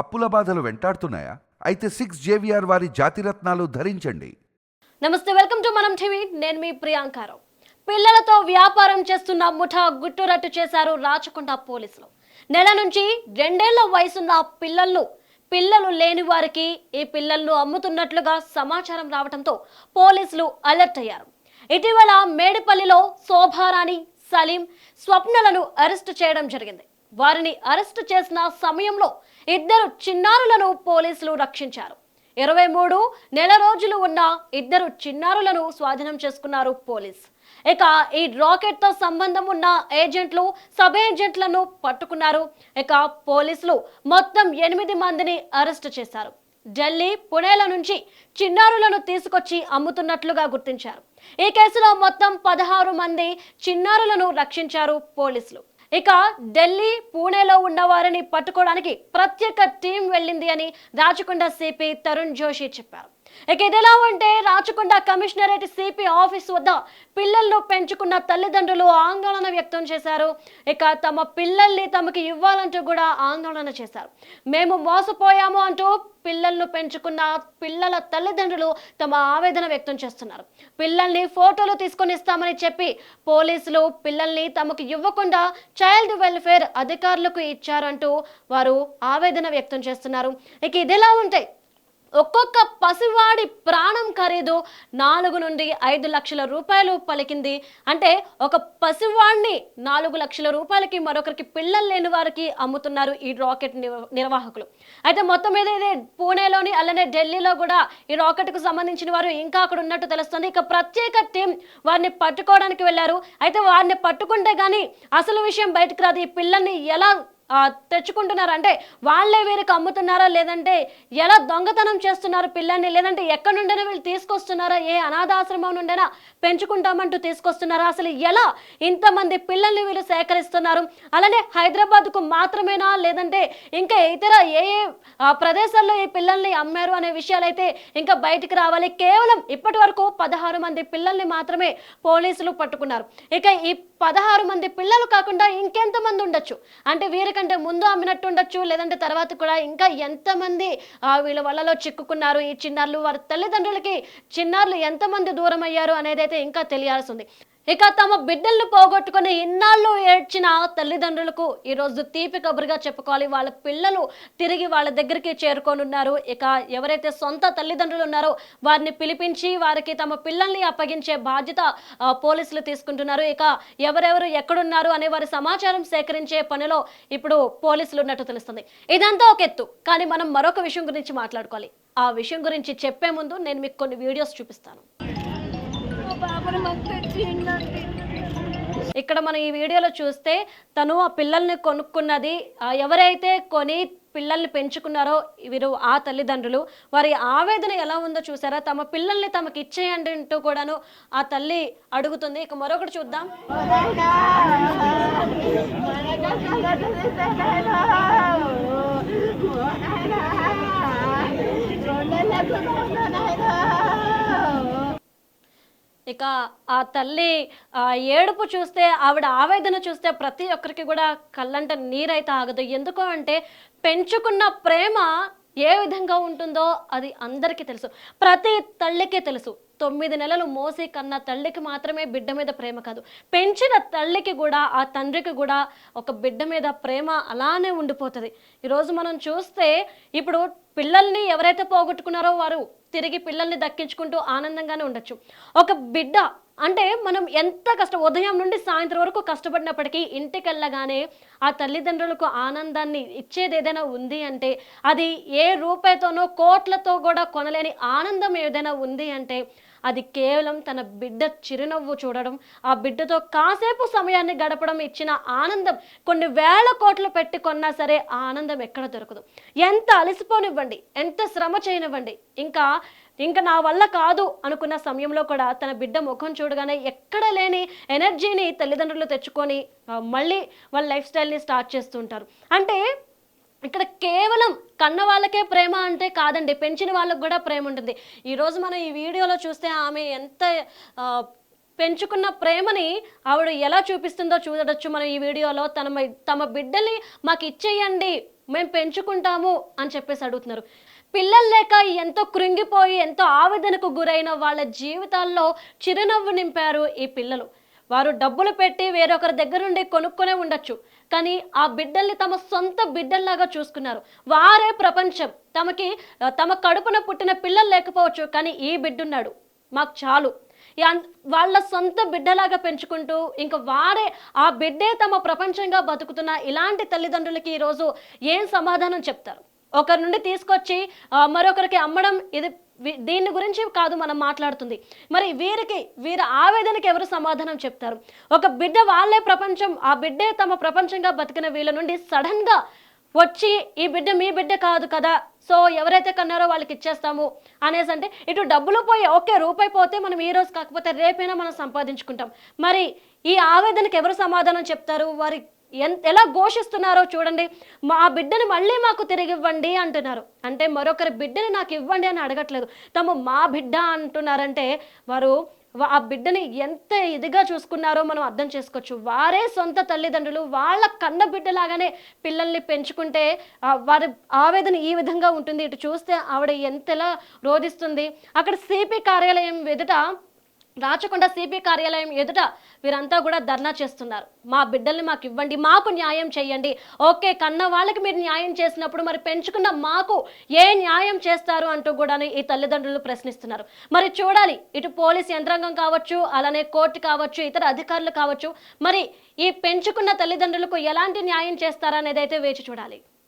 అప్పుల బాధలు వెంటాడుతున్నాయా? అయితే సిక్స్ జేవిఆర్ వారి జాతిరత్నాలు ధరించండి. నమస్తే వెల్కమ్ టు మనం టీవీ. నేను మీ ప్రియాంకారావు పిల్లలతో వ్యాపారం చేస్తున్న ముఠా గుట్టురట్టు చేశారు రాచకొండ పోలీసులు. నెల నుంచి రెండేళ్ళ వయసున్న పిల్లలను పిల్లలు లేని వారికి ఈ పిల్లలను అమ్ముతున్నట్లుగా సమాచారం రావడంతో పోలీసులు అలర్ట్ అయ్యారు. ఇటీవల మేడిపల్లిలో శోభారాణి సలీం స్వప్నలను అరెస్టు చేయడం జరిగింది. వారిని అరెస్టు చేసిన సమయంలో ఇద్దరు చిన్నారులను పోలీసులు రక్షించారు. ఇరవై మూడు నెల రోజులు ఉన్న ఇద్దరు చిన్నారులను స్వాధీనం చేసుకున్నారు పోలీస్. ఇక ఈ రాకెట్తో సంబంధం ఉన్న ఏజెంట్లు సబ్ ఏజెంట్లను పట్టుకున్నారు. ఇక పోలీసులు మొత్తం ఎనిమిది మందిని అరెస్టు చేశారు. ఢిల్లీ పుణేల నుంచి చిన్నారులను తీసుకొచ్చి అమ్ముతున్నట్లుగా గుర్తించారు. ఈ కేసులో మొత్తం పదహారు మంది చిన్నారులను రక్షించారు పోలీసులు. ఇక ఢిల్లీ పూణేలో ఉన్న వారిని పట్టుకోవడానికి ప్రత్యేక టీం వెళ్ళింది అని రాచకొండ సిపి తరుణ్ జోషి చెప్పారు. ఇక ఇదిలా ఉంటే రాచకొండ కమిషనరేట్ సిపి ఆఫీస్ వద్ద పిల్లలను పెంచుకున్న తల్లిదండ్రులు ఆందోళన వ్యక్తం చేశారు. ఇక తమ పిల్లల్ని తమకి ఇవ్వాలంటూ కూడా ఆందోళన చేశారు. మేము మోసపోయాము అంటూ పిల్లలను పెంచుకున్న పిల్లల తల్లిదండ్రులు తమ ఆవేదన వ్యక్తం చేస్తున్నారు. పిల్లల్ని ఫోటోలు తీసుకొని ఇస్తామని చెప్పి పోలీసులు పిల్లల్ని తమకు ఇవ్వకుండా చైల్డ్ వెల్ఫేర్ అధికారులకు ఇచ్చారంటూ వారు ఆవేదన వ్యక్తం చేస్తున్నారు. ఇక ఇదిలా ఉంటాయి ఒక్కొక్క పసివాడి ప్రాణం ఖరీదు నాలుగు నుండి ఐదు లక్షల రూపాయలు పలికింది. అంటే ఒక పసివాడిని నాలుగు లక్షల రూపాయలకి మరొకరికి పిల్లలు లేని వారికి అమ్ముతున్నారు ఈ రాకెట్ నిర్వాహకులు. అయితే మొత్తం మీద ఇదే పూణేలోని అలానే ఢిల్లీలో కూడా ఈ రాకెట్కు సంబంధించిన వారు ఇంకా అక్కడ ఉన్నట్టు తెలుస్తుంది. ఇక ప్రత్యేక టీం వారిని పట్టుకోవడానికి వెళ్ళారు. అయితే వారిని పట్టుకుంటే కానీ అసలు విషయం బయటకు రాదు. ఈ పిల్లల్ని ఎలా తెచ్చుకుంటున్నారు. అంటే వాళ్ళే వీరికి అమ్ముతున్నారా? లేదంటే ఎలా దొంగతనం చేస్తున్నారు పిల్లల్ని? లేదంటే ఎక్కడి నుండైనా వీళ్ళు తీసుకొస్తున్నారా? ఏ అనాథాశ్రమం నుండైనా పెంచుకుంటామంటూ తీసుకొస్తున్నారా? అసలు ఎలా ఇంతమంది పిల్లల్ని వీళ్ళు సేకరిస్తున్నారు? అలానే హైదరాబాద్కు మాత్రమేనా? లేదంటే ఇంకా ఇతర ఏ ఏ ప్రదేశాల్లో ఈ పిల్లల్ని అమ్మారు అనే విషయాలైతే ఇంకా బయటికి రావాలి. కేవలం ఇప్పటి వరకు పదహారు మంది పిల్లల్ని మాత్రమే పోలీసులు పట్టుకున్నారు. ఇక ఈ పదహారు మంది పిల్లలు కాకుండా ఇంకెంతమంది ఉండొచ్చు? అంటే వీరికంటే ముందు అమ్మినట్టు ఉండొచ్చు లేదంటే తర్వాత కూడా ఇంకా ఎంతమంది ఆ, వీళ్ళ వలలో చిక్కుకున్నారు ఈ చిన్నారులు వారి తల్లిదండ్రులకి చిన్నారులు ఎంతమంది దూరం అయ్యారు అనేది అయితే ఇంకా తెలియాల్సి ఉంది. ఇక తమ బిడ్డలను పోగొట్టుకుని ఇన్నాళ్ళు ఏడ్చిన తల్లిదండ్రులకు ఈరోజు తీపి కబురుగా చెప్పుకోవాలి. వాళ్ళ పిల్లలు తిరిగి వాళ్ళ దగ్గరికి చేరుకోనున్నారు. ఇక ఎవరైతే సొంత తల్లిదండ్రులు ఉన్నారో వారిని పిలిపించి వారికి తమ పిల్లల్ని అప్పగించే బాధ్యత పోలీసులు తీసుకుంటున్నారు. ఇక ఎవరెవరు ఎక్కడున్నారు అనే వారి సమాచారం సేకరించే పనిలో ఇప్పుడు పోలీసులు ఉన్నట్టు తెలుస్తుంది. ఇదంతా ఒక ఎత్తు కానీ మనం మరొక విషయం గురించి మాట్లాడుకోవాలి. ఆ విషయం గురించి చెప్పే ముందు నేను మీకు కొన్ని వీడియోస్ చూపిస్తాను. ఇక్కడ మనం ఈ వీడియోలో చూస్తే తను ఆ పిల్లల్ని కొనుక్కున్నది ఎవరైతే కొని పిల్లల్ని పెంచుకున్నారో వీరు ఆ తల్లిదండ్రులు వారి ఆవేదన ఎలా ఉందో చూసారా? తమ పిల్లల్ని తమకి ఇచ్చేయండి అంటూ కూడాను ఆ తల్లి అడుగుతుంది. ఇక మరొకటి చూద్దాం. ఇక ఆ తల్లి ఆ ఏడుపు చూస్తే ఆవిడ ఆవేదన చూస్తే ప్రతి ఒక్కరికి కూడా కళ్ళంట నీరైతే ఆగదు. ఎందుకు అంటే పెంచుకున్న ప్రేమ ఏ విధంగా ఉంటుందో అది అందరికీ తెలుసు. ప్రతి తల్లికి తెలుసు. తొమ్మిది నెలలు మోసి కన్న తల్లికి మాత్రమే బిడ్డ మీద ప్రేమ కాదు. పెంచిన తల్లికి కూడా ఆ తండ్రికి కూడా ఒక బిడ్డ మీద ప్రేమ అలానే ఉండిపోతుంది. ఈరోజు మనం చూస్తే ఇప్పుడు పిల్లల్ని ఎవరైతే పోగొట్టుకున్నారో వారు తిరిగి పిల్లల్ని దక్కించుకుంటూ ఆనందంగానే ఉండొచ్చు. ఒక బిడ్డ అంటే మనం ఎంత కష్టం ఉదయం నుండి సాయంత్రం వరకు కష్టపడినప్పటికీ ఇంటికి వెళ్ళగానే ఆ తల్లిదండ్రులకు ఆనందాన్ని ఇచ్చేది ఏదైనా ఉంది అంటే అది ఏ రూపాయితోనో కోట్లతో కూడా కొనలేని ఆనందం ఏదైనా ఉంది అంటే అది కేవలం తన బిడ్డ చిరునవ్వు చూడడం ఆ బిడ్డతో కాసేపు సమయాన్ని గడపడం ఇచ్చిన ఆనందం. కొన్ని వేల కోట్లు పెట్టి కొన్నా సరే ఆ ఆనందం ఎక్కడ దొరకదు. ఎంత అలసిపోనివ్వండి ఎంత శ్రమ చేయనివ్వండి. ఇంకా ఇంకా నా వల్ల కాదు అనుకున్న సమయంలో కూడా తన బిడ్డ ముఖం చూడగానే ఎక్కడ లేని ఎనర్జీని తల్లిదండ్రులు తెచ్చుకొని మళ్ళీ వాళ్ళ లైఫ్ స్టైల్ని స్టార్ట్ చేస్తుంటారు. అంటే ఇక్కడ కేవలం కన్న వాళ్ళకే ప్రేమ అంటే కాదండి పెంచిన వాళ్ళకు కూడా ప్రేమ ఉంటుంది. ఈరోజు మనం ఈ వీడియోలో చూస్తే ఆమె ఎంత పెంచుకున్న ప్రేమని ఆవిడ ఎలా చూపిస్తుందో చూడొచ్చు మనం ఈ వీడియోలో. తన తమ బిడ్డల్ని మాకు ఇచ్చేయండి మేము పెంచుకుంటాము అని చెప్పేసి అడుగుతున్నారు. పిల్లలు లేక ఎంతో కృంగిపోయి ఎంతో ఆవేదనకు గురైన వాళ్ళ జీవితాల్లో చిరునవ్వు నింపారు ఈ పిల్లలు. వారు డబ్బులు పెట్టి వేరొకరి దగ్గర నుండి కొనుక్కొనే ఉండొచ్చు. కానీ ఆ బిడ్డల్ని తమ సొంత బిడ్డల్లాగా చూసుకున్నారు. వారే ప్రపంచం. తమకి తమ కడుపున పుట్టిన పిల్లలు లేకపోవచ్చు కానీ ఈ బిడ్డున్నాడు. మాకు చాలు. వాళ్ళ సొంత బిడ్డలాగా పెంచుకుంటూ ఇంకా వారే ఆ బిడ్డే తమ ప్రపంచంగా బతుకుతున్న ఇలాంటి తల్లిదండ్రులకి ఈరోజు ఏం సమాధానం చెప్తారు? ఒకరి నుండి తీసుకొచ్చి మరొకరికి అమ్మడం ఇది దీని గురించి కాదు మనం మాట్లాడుతుంది. మరి వీరికి వీరి ఆవేదనకి ఎవరు సమాధానం చెప్తారు? ఒక బిడ్డ వాళ్ళే ప్రపంచం ఆ బిడ్డే తమ ప్రపంచంగా బతికిన వీళ్ళ నుండి సడన్గా వచ్చి ఈ బిడ్డ మీ బిడ్డ కాదు కదా సో ఎవరైతే కన్నారో వాళ్ళకి ఇచ్చేస్తాము అనేసి అంటే ఇటు డబ్బులు పోయి ఓకే రూపాయి పోతే మనం ఈ రోజు కాకపోతే రేపైనా మనం సంపాదించుకుంటాం. మరి ఈ ఆవేదనకి ఎవరు సమాధానం చెప్తారు? వారి ఎలా ఘోషిస్తున్నారో చూడండి. మా బిడ్డను మళ్ళీ మాకు తిరిగి ఇవ్వండి అంటున్నారు. అంటే మరొకరి బిడ్డని నాకు ఇవ్వండి అని అడగట్లేదు. తమ మా బిడ్డ అంటున్నారంటే వారు ఆ బిడ్డని ఎంత ఇదిగా చూసుకున్నారో మనం అర్థం చేసుకోవచ్చు. వారే సొంత తల్లిదండ్రులు వాళ్ళ కన్న బిడ్డలాగానే పిల్లల్ని పెంచుకుంటే వారి ఆవేదన ఈ విధంగా ఉంటుంది. ఇటు చూస్తే ఆవిడ ఎంతలా రోధిస్తుంది. అక్కడ సిపి కార్యాలయం ఎదుట రాచకొండ సిపి కార్యాలయం ఎదుట వీరంతా కూడా ధర్నా చేస్తున్నారు. మా బిడ్డల్ని మాకు ఇవ్వండి మాకు న్యాయం చేయండి. ఓకే కన్న వాళ్ళకి మీరు న్యాయం చేసినప్పుడు మరి పెంచుకున్న మాకు ఏ న్యాయం చేస్తారు అంటూ కూడా ఈ తల్లిదండ్రులు ప్రశ్నిస్తున్నారు. మరి చూడాలి ఇటు పోలీస్ యంత్రాంగం కావచ్చు అలానే కోర్టు కావచ్చు ఇతర అధికారులు కావచ్చు మరి ఈ పెంచుకున్న తల్లిదండ్రులకు ఎలాంటి న్యాయం చేస్తారనేది అయితే వేచి చూడాలి.